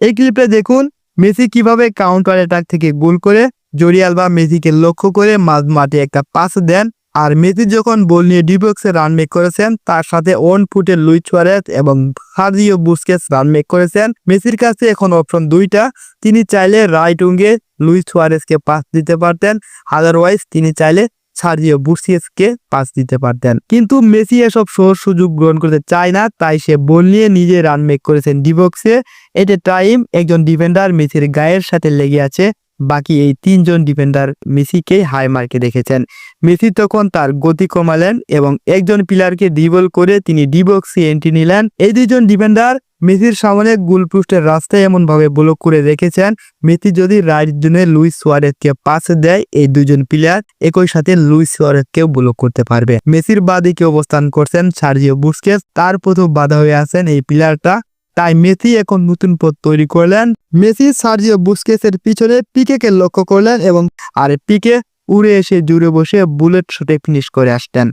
এই ক্লিপে দেখুন মেসি কীভাবে কাউন্টার অ্যাটাক থেকে গোল করে জরিয়াল বা মেসিকে লক্ষ্য করে মাঝ মাঠে একটা পাস দেন। আর মেসি যখন বল নিয়ে ডিবক্সে রান মেক করেছেন, তার সাথে ওন ফুটে লুই সুয়ারেজ এবং হাজিও বুস্কেস রান মেক করেছেন। মেসির কাছে এখন অপশন দুইটা, তিনি চাইলে রাইট উইঙ্গে লুই সুয়ারেজকে পাস দিতে পারতেন। আদারওয়াইজ তিনি চাইলে সার্জিও বুসিয়েসকে পাস দিতে পারতেন। কিন্তু মেসি এসব সহজ সুযোগ গ্রহণ করতে চায় না, তাই সে বল নিয়ে নিজে রান মেক করেছেন ডিবক্সে এটে টাইম একজন ডিফেন্ডার মেসির গায়ের সাথে লেগে আছে। বাকি এই তিনজন ডিফেন্ডার মেসিকে হাই মার্কে রেখেছেন মেসি তখন তার গতি কমালেন এবং একজন প্লেয়ারকে ডিবল করে তিনি ডিবক্সে এন্ট্রি নিলেন। এই দুইজন ডিফেন্ডার মেসির সামনে গোলপোস্টের রাস্তায় এমন ভাবে ব্লক করে রেখেছেন। মেসি যদি রাইট জোনে লুইস সুয়ারেজকে পাস দেয়, এই দুজন প্লেয়ার একই সাথে লুইস সুয়ারেজকেও ব্লক করতে পারবে। মেসির বাদিকে অবস্থান করছেন সার্জিও বুস্কেস। তার প্রথম বাধা হয়ে আছেন এই প্লেয়ারটা তাই মেসি এখন নতুন পথ তৈরি করলেন। মেসি, সার্জিও বুস্কেসের পিছনে পিকে কে লক্ষ্য করলেন এবং আর পিকে উড়ে এসে জুড়ে বসে বুলেট শুটে ফিনিশ করে আসতেন।